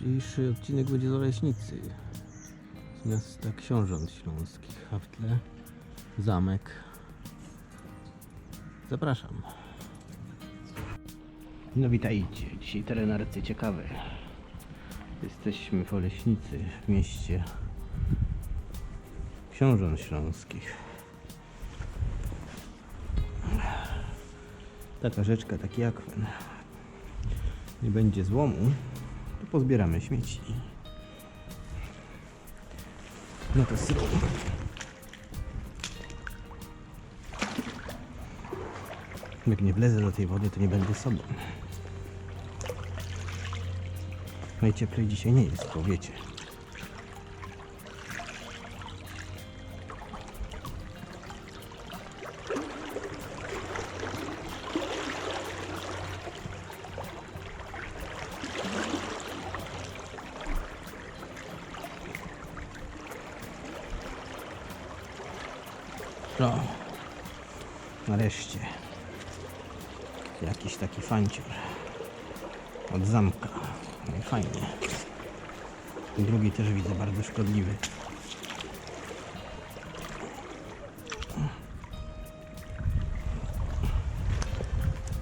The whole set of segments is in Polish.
Dzisiejszy odcinek będzie z Oleśnicy. Z miasta Książąt Śląskich. A w tle zamek. Zapraszam. No witajcie. Dzisiaj teren ciekawy. Jesteśmy w Oleśnicy, w mieście Książąt Śląskich. Taka rzeczka, taki akwen. Nie będzie złomu, pozbieramy śmieci. No to sru. Jak nie wlezę do tej wody, to nie będę sobą. Najcieplej dzisiaj nie jest, bo wiecie. Jakiś taki fancior od zamka. No fajnie. Drugi też widzę bardzo szkodliwy.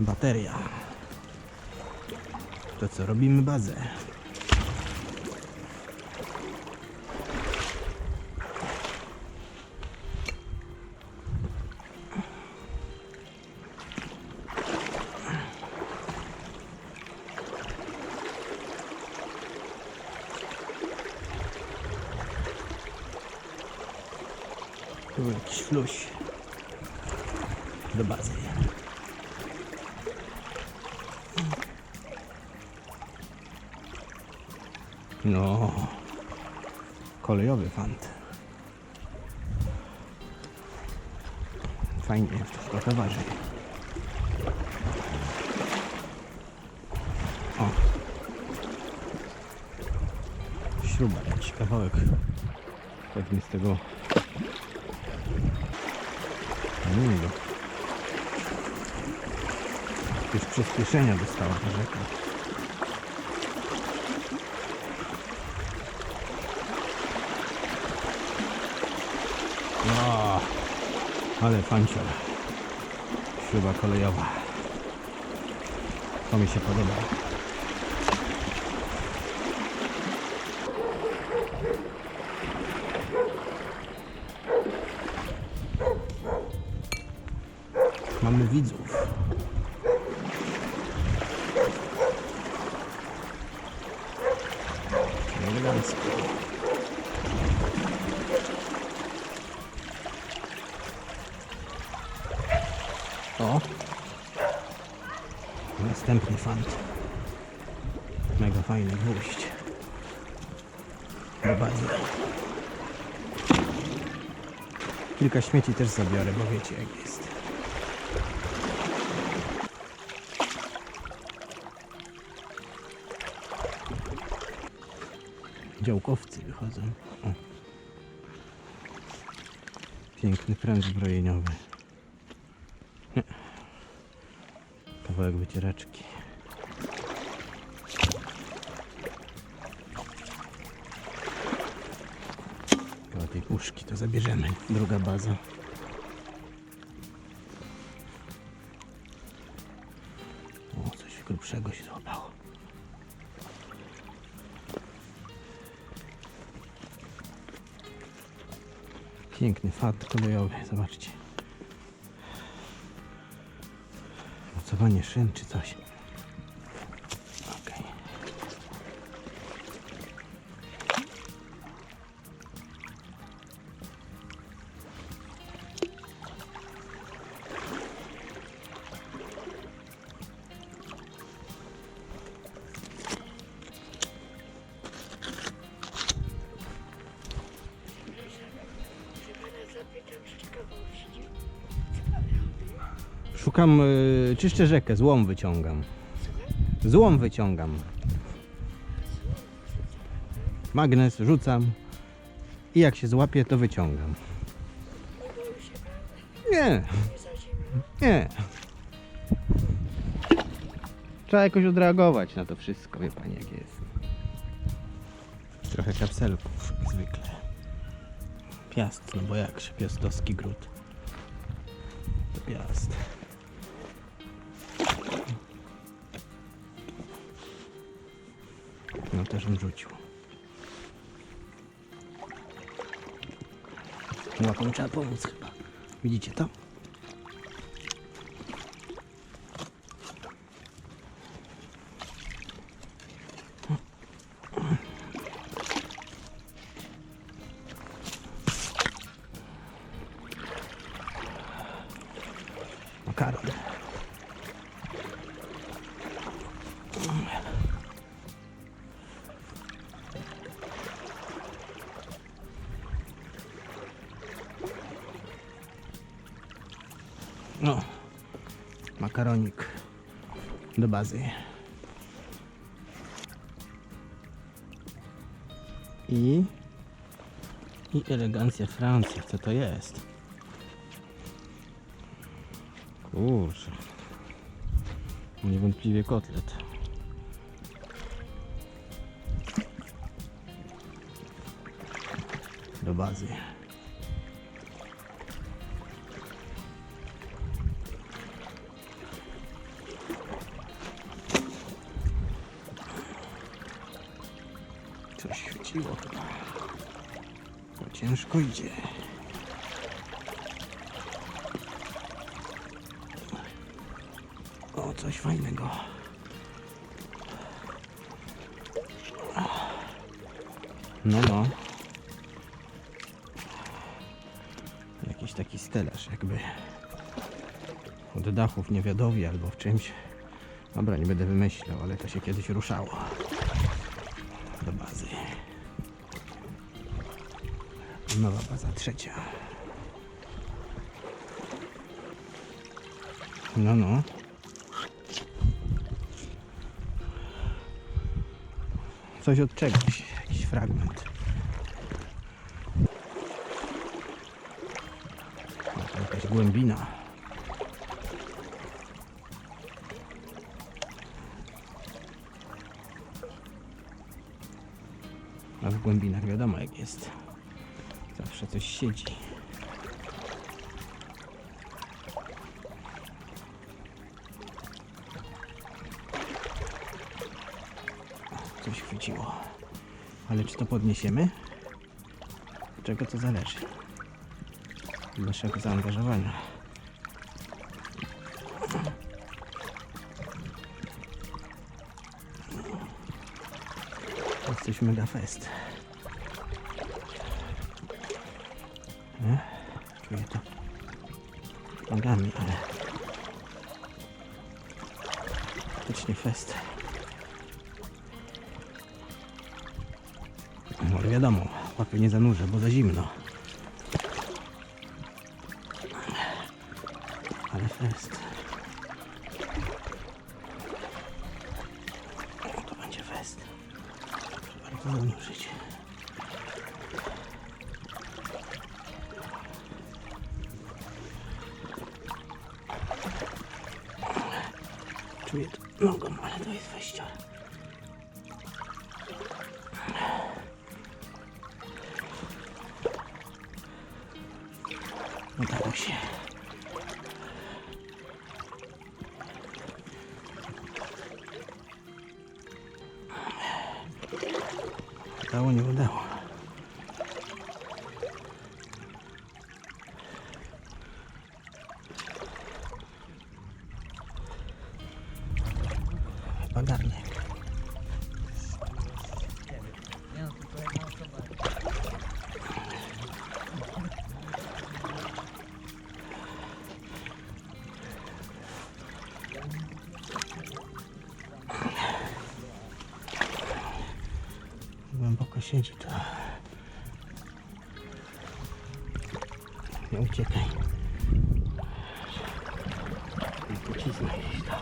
Bateria. To co, robimy bazę. Tu jakiś fluś do bazy. No, kolejowy fant. Fajnie, trochę waży. O. Śruba, jakiś kawałek. Pewnie z tego Miło. Już przyspieszenia dostała ta rzeka. O, ale fancior. Śruba kolejowa. To mi się podoba. Mamy widzów. Elegancko. O! Następny fant. Mega fajny gwóźdź. Do bazy. Kilka śmieci też zabiorę, bo wiecie jak jest. Działkowcy wychodzą. O. Piękny pręt zbrojeniowy. Kawałek wycieraczki. Koło tej puszki to zabierzemy. Druga baza. O, coś grubszego się złapało. Piękny fat kolejowy, zobaczcie. Mocowanie szyn czy coś. Szukam, y, czyszczę rzekę, złom wyciągam. Złom wyciągam. Magnes rzucam i jak się złapie, to wyciągam. Nie, nie. Trzeba jakoś odreagować na to wszystko, wie pani jak jest. Trochę kapselków, jak zwykle. Piast, no bo jakże, piastowski gród. To piast. No też bym rzucił. Chyba komu trzeba pomóc chyba. Widzicie to? Makaronik do bazy. I, i elegancja Francji. Co to jest? Kurczę. Niewątpliwie kotlet. Do bazy. Coś chwyciło chyba. To ciężko idzie. O, coś fajnego. No, no. Jakiś taki stelaż, jakby od dachu w niewiadowie albo w czymś. Dobra, nie będę wymyślał, ale to się kiedyś ruszało Nowa baza trzecia. No, no. Coś od czegoś, jakiś fragment. O, jakaś głębina. A w głębinach wiadomo jak jest. Zawsze coś siedzi. Coś chwyciło. Ale czy to podniesiemy? Od czego to zależy? Naszego zaangażowania. Jesteś mega fest. Nogami, ale faktycznie fest. No wiadomo, łapy nie zanurzę, bo za zimno. Ale fest. To będzie fest. Bardzo zanurzyć. Udało się. Udało, nie udało. Chyba Głęboko siedzi to. Nie uciekaj. I pocisnę gdzieś to.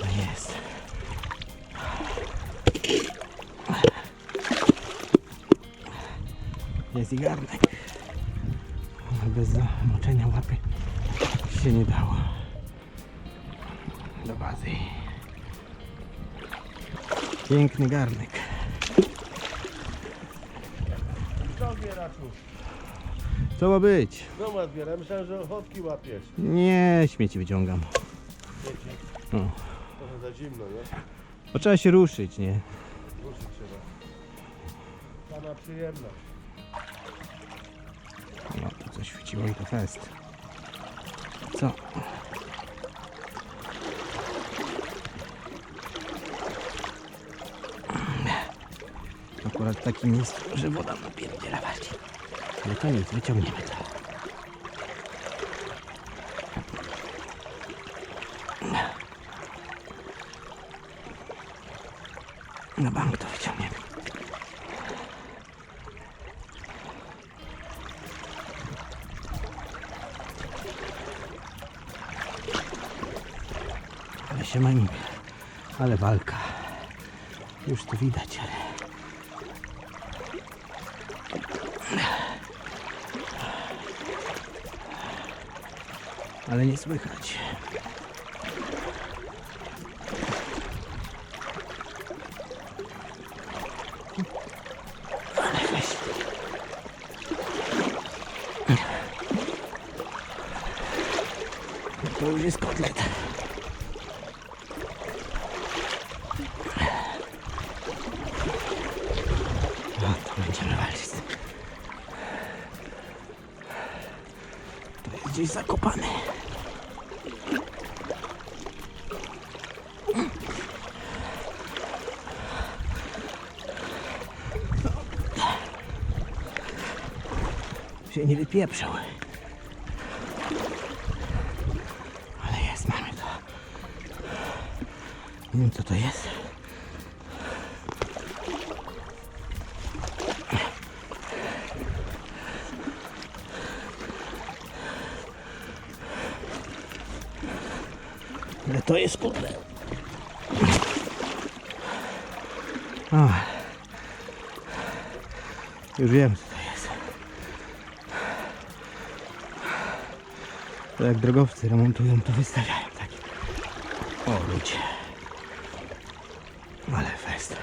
No jest. Jest i garnek. Bez zamoczenia łapy się nie dało. Do bazy. Piękny garnek. Co zbieraczu? Co ma być? No ma zbieram, myślałem, że ochotki łapiesz. Nie, śmieci wyciągam. Dzieci, No. trochę za zimno, nie? Bo trzeba się ruszyć, nie? Ruszyć trzeba. Pana przyjemność. No, to coś świeciło i to fest. Co? Akurat takim miejscu, że woda napierdziela bardziej. Ale to nic, wyciągniemy to. Na bank to wyciągniemy. Ale się manimy. Ale walka. Już to widać, ale... Ale nie słychać. To już jest kotlet. No, to będziemy walczyć. To jest gdzieś zakopane. Się nie wypieprzał. Ale jest, mamy to. Nie wiem co to jest. To jest kurde. O. Już wiem co to jest. To jak drogowcy remontują, to wystawiają takie. O ludzie. Ale fest.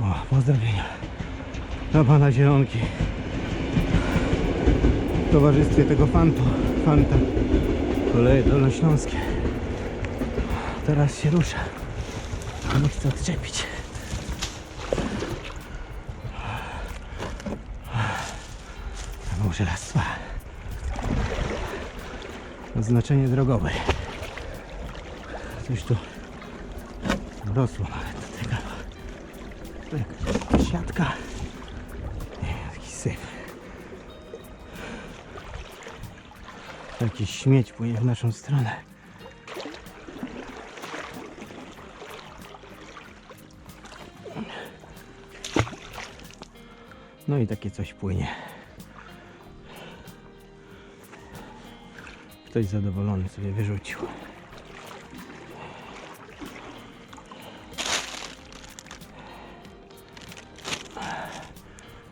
O, pozdrowienia. Dla pana Zielonki towarzystwie tego fantu, fanta koleje dolnośląskie. Teraz się rusza. Nie chcę odczepić. Żelastwa. Oznaczenie drogowe. Coś tu rosło nawet do tego. Siatka. Jakiś śmieć płynie w naszą stronę. No i takie coś płynie. Ktoś zadowolony sobie wyrzucił.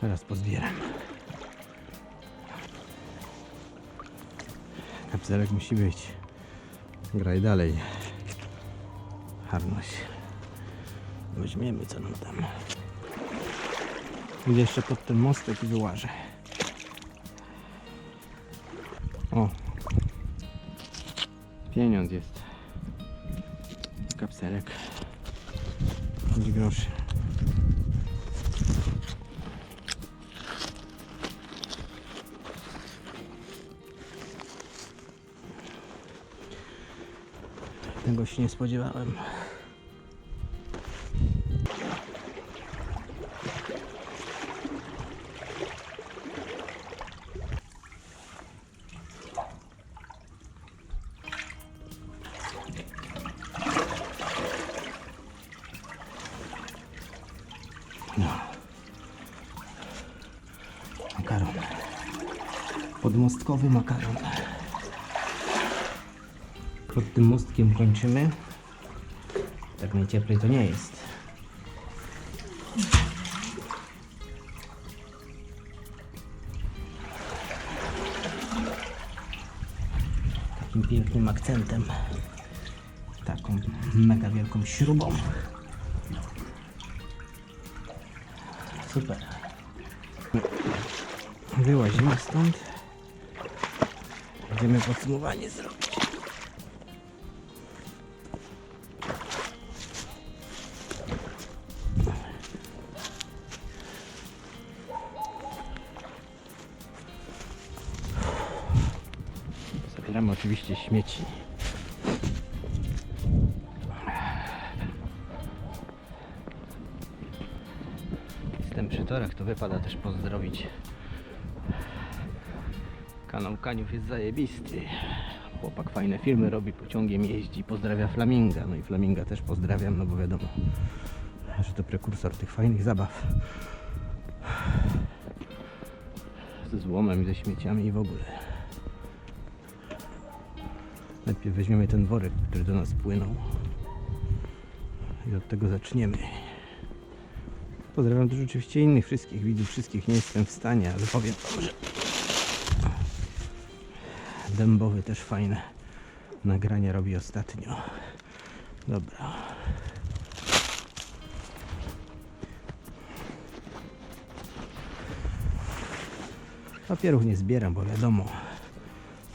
Teraz pozbieram. Kapselek musi być. Graj dalej. Harność. Weźmiemy co nam tam. Idę jeszcze pod ten mostek i wyłażę. O. Pieniądz jest. Kapselek. 5 groszy. Tego się nie spodziewałem. No. Makaron. Podmostkowy makaron. Pod tym mostkiem kończymy. Tak najcieplej to nie jest. Takim pięknym akcentem. Taką mega wielką śrubą. Super. Wyłazimy stąd. Będziemy podsumowanie zrobić. Oczywiście śmieci. Jestem przy torach, to wypada też pozdrowić. Kanał Kaniów jest zajebisty. Chłopak fajne filmy robi, pociągiem jeździ, pozdrawia Flaminga. No i Flaminga też pozdrawiam, no bo wiadomo, że to prekursor tych fajnych zabaw. Ze złomem ze śmieciami i w ogóle. Najpierw weźmiemy ten worek, który do nas płynął. I od tego zaczniemy. Pozdrawiam też oczywiście innych wszystkich widzów, wszystkich nie jestem w stanie, ale powiem wam, że Dębowy też fajne nagrania robi ostatnio. Dobra. Papierów nie zbieram, bo wiadomo,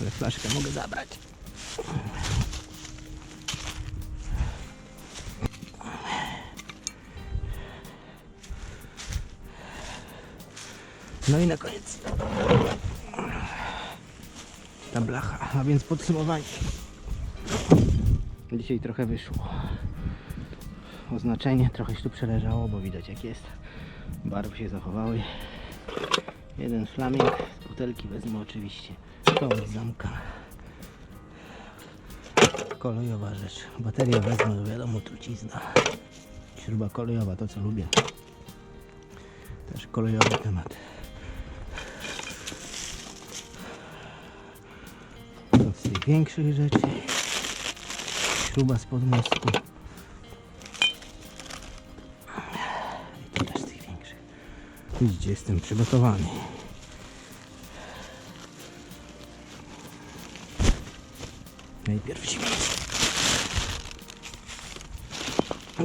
ale flaszkę mogę zabrać. No i na koniec ta blacha, a więc podsumowanie. Dzisiaj trochę wyszło. Oznaczenie trochę się tu przeleżało, bo widać jak jest. Barwy się zachowały. Jeden flaming z butelki wezmę oczywiście. To od zamka. Kolejowa rzecz. Baterię wezmę, wiadomo, trucizna. Śruba kolejowa, to co lubię. Też kolejowy temat. Większych rzeczy. Śruba spod mostku. I to też z tych większych. Widzicie, jestem przygotowany. Najpierw śmieci.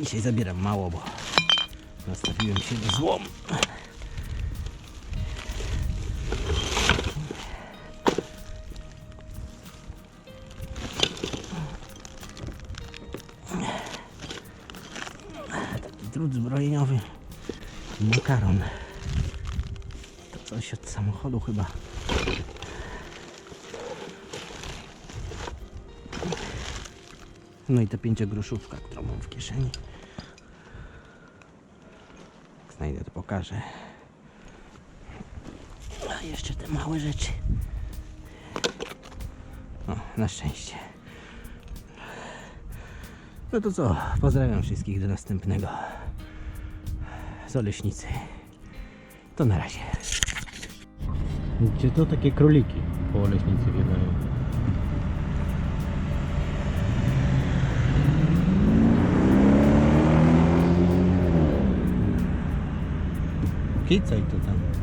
Dzisiaj zabieram mało, bo nastawiłem się do złom. Zbrojeniowy. Makaron. To coś od samochodu chyba. No i ta pięciogroszówka, którą mam w kieszeni. Jak znajdę, to pokażę. A jeszcze te małe rzeczy. O, na szczęście. No to co, pozdrawiam wszystkich do następnego z Oleśnicy. To na razie. Gdzie to takie króliki po Oleśnicy biegają? Kicaj to tam.